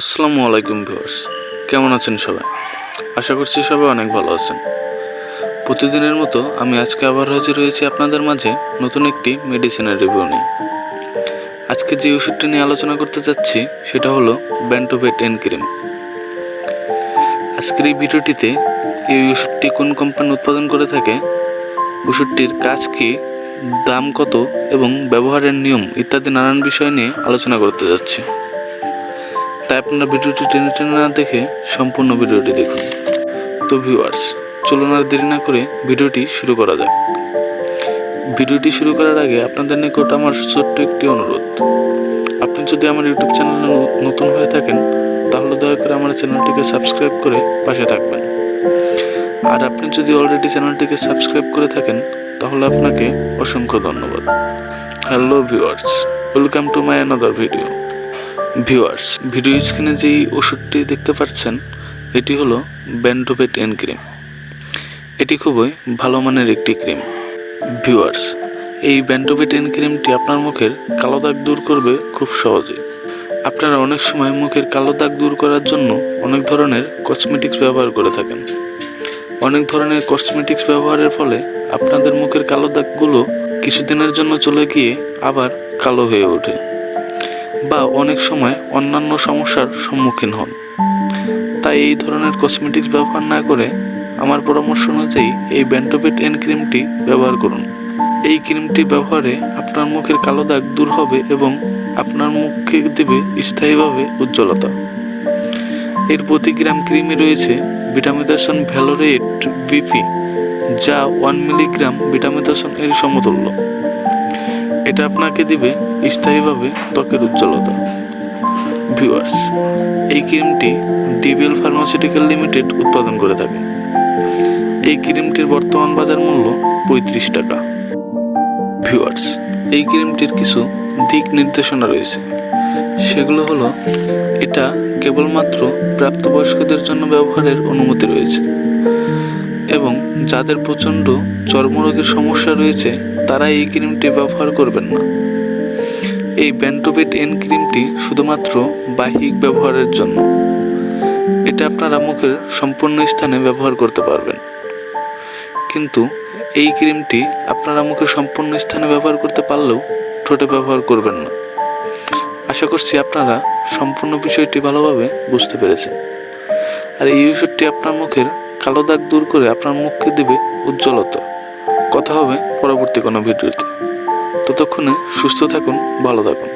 আসসালামু আলাইকুম ভিউয়ার্স। কেমন আছেন সবাই? আশা করছি সবাই অনেক ভালো আছেন। প্রতিদিনের মতো আমি আজকে আবার হাজির হয়েছি আপনাদের মাঝে নতুন একটি মেডিসিনের রিভিউ নিয়ে। আজকে যে ওষুধটি নিয়ে আলোচনা করতে যাচ্ছি, সেটা হলো ব্যান্টোভেট এন ক্রিম আজকের এই ভিডিওটিতে এই ওষুধটি কোন কোম্পানি উৎপাদন করে থাকে, ওষুধটির কাজ কী, দাম কত এবং ব্যবহারের নিয়ম ইত্যাদি নানান বিষয় নিয়ে আলোচনা করতে যাচ্ছি। তাই আপনারা ভিডিওটি টেনে টেনে না দেখে সম্পূর্ণ ভিডিওটি দেখুন। তো ভিউয়ার্স চলুন আর দেরি না করে ভিডিওটি শুরু করা যাক। ভিডিওটি শুরু করার আগে আপনাদের নিকট আমার ছোট্ট একটি অনুরোধ। আপনি যদি আমার ইউটিউব চ্যানেলে নতুন হয়ে থাকেন, তাহলে দয়া করে আমার চ্যানেলটিকে সাবস্ক্রাইব করে পাশে থাকবেন। আর আপনি যদি অলরেডি চ্যানেলটিকে সাবস্ক্রাইব করে থাকেন, তাহলে আপনাকে অসংখ্য ধন্যবাদ। Hello viewers welcome to my another video viewers, video স্ক্রিনে যেই ওষুধটি দেখতে পাচ্ছেন, এটি হলো ব্যান্ডোভেট এন ক্রিম। এটি খুবই ভালো মানের একটি ক্রিম। ভিউয়ার্স, এই ব্যান্ডোভেট এন ক্রিমটি আপনার মুখের কালো দাগ দূর করবে খুব সহজে আপনারা অনেক সময় মুখের কালো দাগ দূর করার জন্য অনেক ধরনের কসমেটিক্স ব্যবহার করে থাকেন। অনেক ধরনের কসমেটিক্স ব্যবহারের ফলে আপনাদের মুখের কালো দাগগুলো কিছুদিনের জন্য চলে গিয়ে আবার কালো হয়ে ওঠে। বা অনেক সময় অন্যান্য সমস্যার সম্মুখীন হন। তাই এই ধরনের কসমেটিক্স ব্যবহার না করে আমার পরামর্শ অনুযায়ী এই ব্যান্টোপেট এন ক্রিমটি ব্যবহার করুন। এই ক্রিমটি ব্যবহারে আপনার মুখের কালো দাগ দূর হবে এবং আপনার মুখকে দেবে স্থায়ীভাবে উজ্জ্বলতা। এর প্রতি গ্রাম ক্রিমে রয়েছে ভিটামিদাসন ভ্যালোরেট ভিপি যা ওয়ান মিলিগ্রাম ভিটামিদাসন এর সমতুল্য। এটা আপনাকে দিবে স্থায়ীভাবে ত্বকের উজ্জ্বলতা। ভিউয়ার্স এই ক্রিমটি ডিবিএল ফার্মাসিউটিক্যাল লিমিটেড উৎপাদন করে থাকে। এই ক্রিমটির বর্তমান বাজার মূল্য পঁয়ত্রিশ টাকা। ভিউয়ার্স এই ক্রিমটির কিছু দিক নির্দেশনা রয়েছে। সেগুলো হলো, এটা কেবলমাত্র প্রাপ্তবয়স্কদের জন্য ব্যবহারের অনুমতি রয়েছে এবং যাদের প্রচণ্ড চর্মরোগের সমস্যা রয়েছে, তারা এই ক্রিমটি ব্যবহার করবেন না। এই ব্যান্টোবেট এন ক্রিমটি শুধুমাত্র বাহ্যিক ব্যবহারের জন্য। এটা আপনারা মুখের সম্পূর্ণ স্থানে ব্যবহার করতে পারবেন। কিন্তু এই ক্রিমটি আপনারা মুখের সম্পূর্ণ স্থানে ব্যবহার করতে পারলেও ঠোঁটে ব্যবহার করবেন না। আশা করছি আপনারা সম্পূর্ণ বিষয়টি ভালোভাবে বুঝতে পেরেছেন। আর এই ওষুধটি আপনার মুখের কালো দাগ দূর করে আপনার মুখকে দেবে উজ্জ্বলতা। কথা হবে পরবর্তী কোনো ভিডিওতে। ততক্ষণে সুস্থ থাকুন ভালো থাকুন।